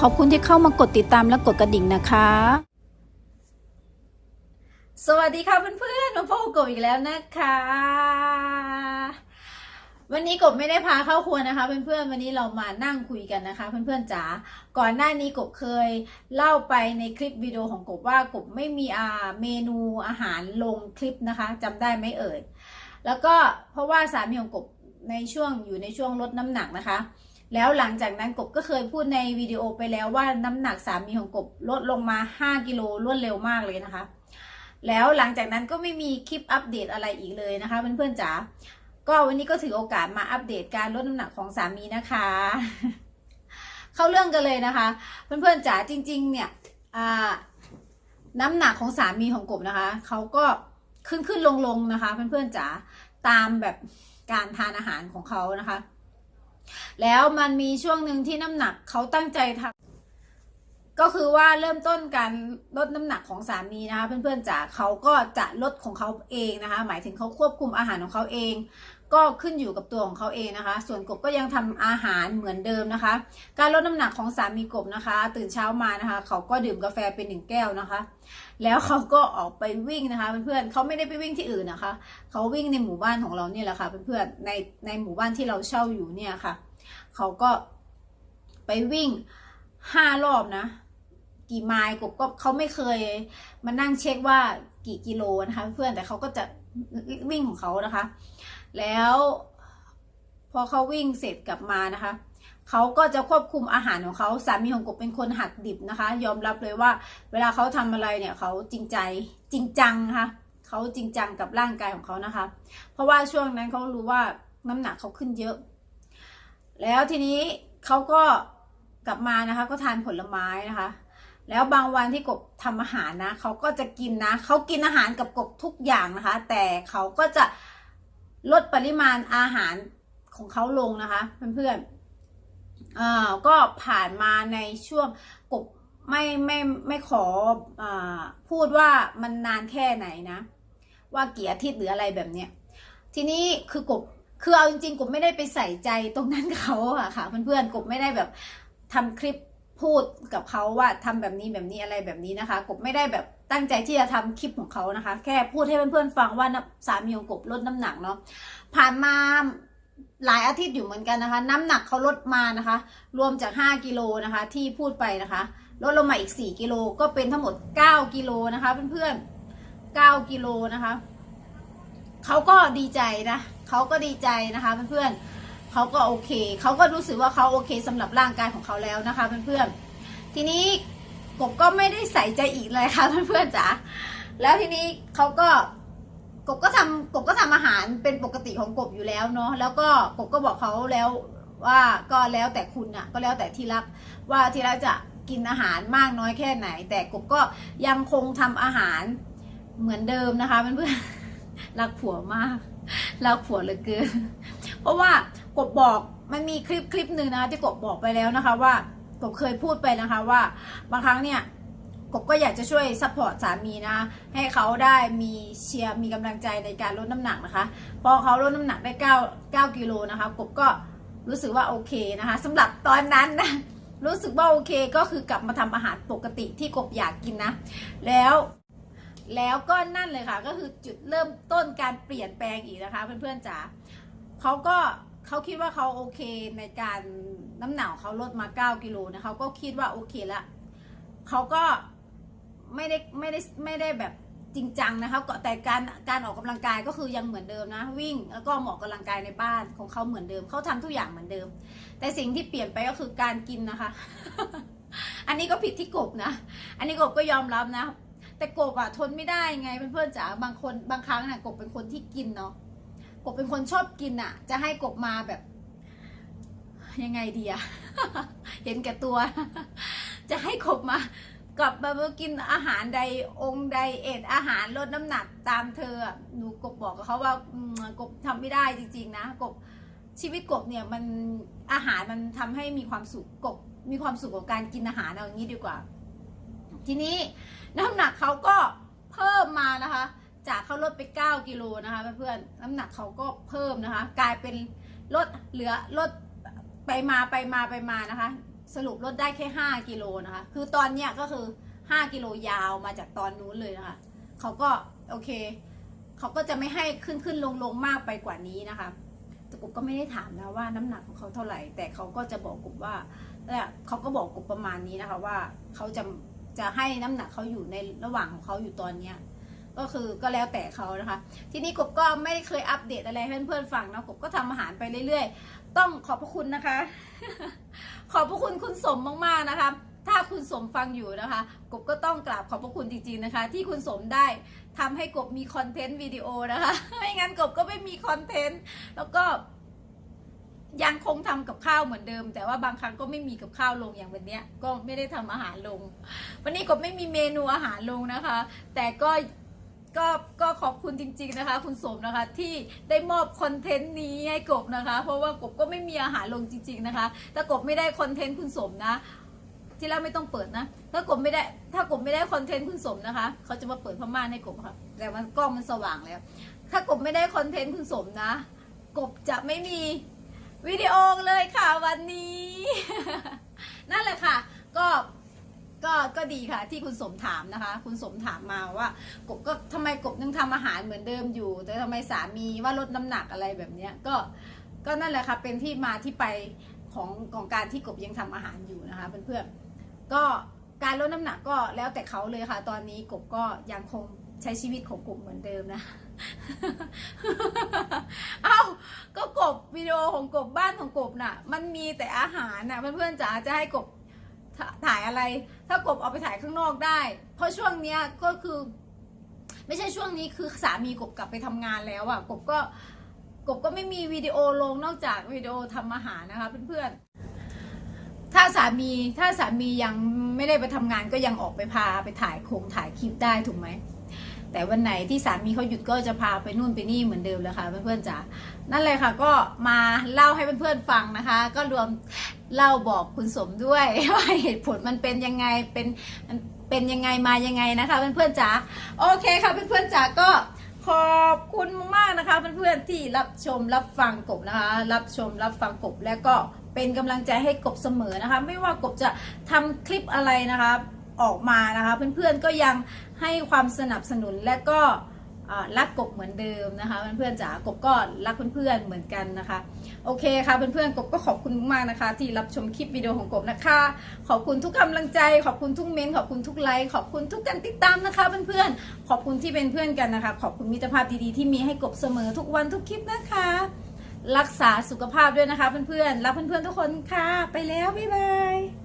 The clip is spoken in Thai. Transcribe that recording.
ขอบคุณที่เข้ามากดติดตามและกดกระดิ่งนะคะ สวัสดีค่ะเพื่อนๆ มาพบกับกบอีกแล้วนะคะ วันนี้กบไม่ได้พาเข้าครัวนะคะ เพื่อนๆ วันนี้เรามานั่งคุยกันนะคะ เพื่อนๆจ๋า ก่อนหน้านี้กบเคยเล่าไปในคลิปวิดีโอของกบว่ากบไม่มีอาเมนูอาหารลงคลิปนะคะจำได้ไหมเอ่ย แล้วก็เพราะว่าสามีของกบในช่วงอยู่ในช่วงลดน้ำหนักนะคะ แล้วหลังจากนั้นกบก็เคยพูดในวิดีโอไปแล้วว่าน้ำหนักสามีของกบลดลงมา 5 กิโลรวดเร็วมากเลยนะคะ แล้วหลังจากนั้นก็ไม่มีคลิปอัปเดตอะไรอีกเลยนะคะเพื่อนๆจ๋าก็วันนี้ก็ถือโอกาสมาอัปเดตการลดน้ำหนักของสามีนะคะ เข้าเรื่องกันเลยนะคะ เพื่อนๆจ๋าจริง ๆ เนี่ยน้ำหนักของสามีของกบนะคะเขาก็ขึ้นขึ้นลงลงนะคะ เพื่อนๆจ๋าตามแบบการทานอาหารของเขานะคะ แล้วมันมีช่วงหนึ่งที่น้ำหนักเขาตั้งใจทำก็คือว่าเริ่มต้นการลดน้ำหนักของสามีนะคะเพื่อนๆจ๋าเขาก็จะลดของเขาเองนะคะ หมายถึงเขาควบคุมอาหารของเขาเอง ก็ขึ้นอยู่กับตัวของเขาเองนะคะ ส่วนกบก็ยังทำอาหารเหมือนเดิมนะคะ การลดน้ำหนักของสามีกบนะคะ ตื่นเช้ามานะคะ เขาก็ดื่มกาแฟเป็นหนึ่งแก้วนะคะ แล้วเขาก็ออกไปวิ่งนะคะเพื่อนๆเขาไม่ได้ไปวิ่งที่อื่นนะคะ เขาวิ่งในหมู่บ้านของเราเนี่ยแหละค่ะเพื่อนๆในในหมู่บ้านที่เราเช่าอยู่เนี่ยค่ะ เขาก็ไปวิ่งห้ารอบนะ กี่ไมล์กบก็เขาไม่เคยมานั่งเช็คว่ากี่กิโลนะคะ เพื่อนแต่เขาก็จะวิ่งของเขานะคะ แล้วพอเขาวิ่งเสร็จกลับมานะคะเขาก็จะควบคุมอาหารของเขาสามีของกบเป็นคนหักดิบนะคะ ยอมรับเลยว่า เวลาเขาทำอะไรเนี่ยเขาจริงใจจริงจังนะคะเขาจริงจังกับร่างกายของเขานะคะ เพราะว่าช่วงนั้นเขารู้ว่าน้ำหนักเขาขึ้นเยอะ แล้วทีนี้เขาก็กลับมานะคะ ก็ทานผลไม้นะคะ แล้วบางวันที่กบทำอาหารนะเขาก็จะกินนะเขากินอาหารกับกบทุกอย่างนะคะ แต่เขาก็จะ ลดปริมาณอาหารของเขาลงนะคะ เพื่อนๆอ่าก็ผ่านมาในช่วงกบไม่ไม่ไม่ขออพูดว่ามันนานแค่ไหนนะ ว่ากี่อาทิตย์หรืออะไรแบบเนี้ยทีนี้คือกบคือเอาจริงๆกบไม่ได้ไปใส่ใจตรงนั้นเขาอะค่ะเพื่อนๆกบไม่ได้แบบทำคลิปพูดกับเขาว่าทำแบบนี้แบบนี้อะไรแบบนี้นะคะ กบไม่ได้แบบ ตั้งใจที่จะทำคลิปของเขานะคะ แค่พูดให้เพื่อนๆฟังว่าสามีของกบลดน้ำหนักเนาะผ่านมาหลายอาทิตย์อยู่เหมือนกันนะคะ น้ำหนักเขาลดมานะคะ รวมจาก 5 กิโลนะคะ ที่พูดไปนะคะ ลดลงมาอีก 4 กิโลก็เป็นทั้งหมด 9 กิโลนะคะ เพื่อนๆ9กิโลนะคะเขาก็ดีใจนะเขาก็ดีใจนะคะ เพื่อนๆเขาก็โอเคเขาก็รู้สึกว่าเขาโอเคสำหรับร่างกายของเขาแล้วนะคะ เพื่อนๆทีนี้ กบก็ไม่ได้ใส่ใจอีกเลยค่ะเพื่อนๆจ๋าแล้วทีนี้เขาก็กบก็ทำกบก็ทำอาหารเป็นปกติของกบอยู่แล้วเนาะแล้วก็กบก็บอกเขาแล้วว่าก็แล้วแต่คุณน่ะก็แล้วแต่ที่รักว่าที่รักจะกินอาหารมากน้อยแค่ไหน แต่กบก็ยังคงทำอาหารเหมือนเดิมนะคะเพื่อนๆรักผัวมากรักผัวเหลือเกินเพราะว่ากบบอกมันมีคลิปคลิปหนึ่งนะที่กบบอกไปแล้วนะคะว่า กบเคยพูดไปนะคะว่าบางครั้งเนี่ยกบก็อยากจะช่วยซัพพอร์ตสามีนะคะให้เขาได้มีเชียร์มีกำลังใจในการลดน้ำหนักนะคะ พอเขาลดน้ำหนักได้ 9 9กิโลนะคะกบก็รู้สึกว่าโอเคนะคะสำหรับตอนนั้นนะรู้สึกว่าโอเคก็คือกลับมาทำอาหารปกติที่กบอยากกินนะ แล้วแล้วก็นั่นเลยค่ะ ก็คือจุดเริ่มต้นการเปลี่ยนแปลงอีกนะคะ เพื่อนๆจ๋าเขาก็เขาคิดว่าเขาโอเคในการ น้ำหนักเขาลดมา 9 กิโลนะเขาก็คิดว่าโอเคละเขาก็ไม่ได้ไม่ได้ไม่ได้แบบจริงจังนะคะก็แต่การการออกกำลังกายก็คือยังเหมือนเดิมนะ วิ่งแล้วก็หมอกกำลังกายในบ้านของเขาเหมือนเดิมเขาทำทุกอย่างเหมือนเดิม แต่สิ่งที่เปลี่ยนไปก็คือการกินนะคะ อันนี้ก็ผิดที่กบนะ อันนี้กบก็ยอมรับนะ แต่กบอะทนไม่ได้ไงเพื่อนๆจ๋าบางคนบางครั้งน่ะกบเป็นคนที่กินเนาะกบเป็นคนชอบกินอะจะให้กบมาแบบ ยังไงดีอะเห็นแก่ตัว จะให้กบมากลับมากินอาหารใดองค์ใดเอทอาหารลดน้ำหนักตามเธอหนูกบบอกกับเขาว่ากบทำไม่ได้จริง ๆ นะกบชีวิตกบเนี่ยมันอาหารมันทำให้มีความสุขกบมีความสุขกับการกินอาหารเอาอย่างนี้ดีกว่า ทีนี้น้ำหนักเขาก็เพิ่มมานะคะ จากเขาลดไป 9กิโลนะคะเพื่อนๆน้ำหนักเขาก็เพิ่มนะคะ กลายเป็นลดเหลือลด ไปมาไปมาไปมานะคะ สรุปลดได้แค่ 5 กิโลนะคะ คือตอนเนี้ยก็คือ 5 กิโลยาวมาจากตอนนู้นเลยนะคะเขาก็โอเคเขาก็จะไม่ให้ขึ้นขึ้นลงลงมากไปกว่านี้นะคะแต่กบก็ไม่ได้ถามนะว่าน้ำหนักของเขาเท่าไหร่ แต่เขาก็จะบอกกบว่าเนี่ยเขาก็บอกกบประมาณนี้นะคะว่าเขาจะจะให้น้ำหนักเขาอยู่ในระหว่างของเขาอยู่ตอนเนี้ย ก็คือก็แล้วแต่เขานะคะ ทีนี้กบก็ไม่เคยอัปเดตอะไรให้เพื่อนๆฟังนะกบก็ทำอาหารไปเรื่อย ๆ ต้องขอบพระคุณนะคะ ขอบพระคุณคุณสมมากๆนะคะ ถ้าคุณสมฟังอยู่นะคะ กบก็ต้องกราบขอบพระคุณจริงๆนะคะ ที่คุณสมได้ทำให้กบมีคอนเทนต์วิดีโอนะคะไม่งั้นกบก็ไม่มีคอนเทนต์แล้วก็ยังคงทำกับข้าวเหมือนเดิม แต่ว่าบางครั้งก็ไม่มีกับข้าวลงอย่างวันเนี้ยก็ไม่ได้ทำอาหารลง วันนี้กบไม่มีเมนูอาหารลงนะคะ แต่ก็ ก็ก็ขอบคุณจริง ๆนะคะ คุณสมนะคะที่ได้มอบคอนเทนต์นี้ให้กบนะคะ เพราะว่ากบก็ไม่มีอาหารลงจริง ๆนะคะถ้ากบไม่ได้คอนเทนต์คุณสมนะ ที่แรกไม่ต้องเปิดนะ ถ้ากบไม่ได้ ถ้ากบไม่ได้คอนเทนต์คุณสมนะคะเขาจะมาเปิดพม่านให้กบค่ะ แต่มันกล้องมันสว่างแล้ว ถ้ากบไม่ได้คอนเทนต์คุณสมนะ กบจะไม่มีวิดีโอเลยค่ะวันนี้ นั่นแหละค่ะ ก็ ก็ก็ดีค่ะที่คุณสมถามนะคะ คุณสมถามมาว่ากบก็ทำไมกบยังทำอาหารเหมือนเดิมอยู่ แต่ทำไมสามีว่าลดน้ำหนักอะไรแบบเนี้ยก็ก็นั่นแหละค่ะเป็นที่มาที่ไปของของการที่กบยังทำอาหารอยู่นะคะเพื่อนๆก็การลดน้ำหนักก็แล้วแต่เขาเลยค่ะ ตอนนี้กบก็ยังคงใช้ชีวิตของกบเหมือนเดิมนะ เอ้าก็กบวิดีโอของกบบ้านของกบน่ะ มันมีแต่อาหารน่ะเพื่อนๆจ๋าจะให้กบ ถ่ายอะไร ถ้ากบเอาไปถ่ายข้างนอกได้ เพราะช่วงเนี้ยก็คือ ไม่ใช่ช่วงนี้คือสามีกบกลับไปทำงานแล้วอะ่ะกบก็กบก็ไม่มีวิดีโอลงนอกจากวิดีโอทำอาหารนะคะเพื่อนๆ ถ้าสามีถ้าสามียังไม่ได้ไปทำงานก็ยังออกไปพาไปถ่ายโครงถ่ายคลิปได้ถูกไหม แต่วันไหนที่สามีเขาหยุดก็จะพาไปนู่นไปนี่เหมือนเดิมเลยค่ะเพื่อนๆจ๋านั่นเลยค่ะก็มาเล่าให้เพื่อนๆฟังนะคะ ก็รวมเล่าบอกคุณสมด้วยว่าเหตุผลมันเป็นยังไงเป็นมันเป็นยังไงมายังไงนะคะเพื่อนๆจ๋าโอเคค่ะเพื่อนๆจ๋าก็ขอบคุณมากๆนะคะเพื่อนๆที่รับชมรับฟังกบนะคะ รับชมรับฟังกบแล้วก็เป็นกำลังใจให้กบเสมอนะคะ ไม่ว่ากบจะทำคลิปอะไรนะคะออกมานะคะ เพื่อนๆก็ยัง ให้ความสนับสนุนและก็รักกบเหมือนเดิมนะคะเพื่อนๆจ๋ากบก็รักเพื่อนๆเหมือนกันนะคะ โอเคค่ะเพื่อนๆกบก็ขอบคุณมากนะคะ ที่รับชมคลิปวิดีโอของกบนะคะ ขอบคุณทุกกำลังใจ ขอบคุณทุกเมนขอบคุณทุกไลค์ขอบคุณทุกการติดตามนะคะเพื่อนๆขอบคุณที่เป็นเพื่อนกันนะคะ ขอบคุณมิตรภาพดีๆที่มีให้กบเสมอทุกวันทุกคลิปนะคะ รักษาสุขภาพด้วยนะคะเพื่อนๆรักเพื่อนๆทุกคนค่ะ ไปแล้วบ๊ายบาย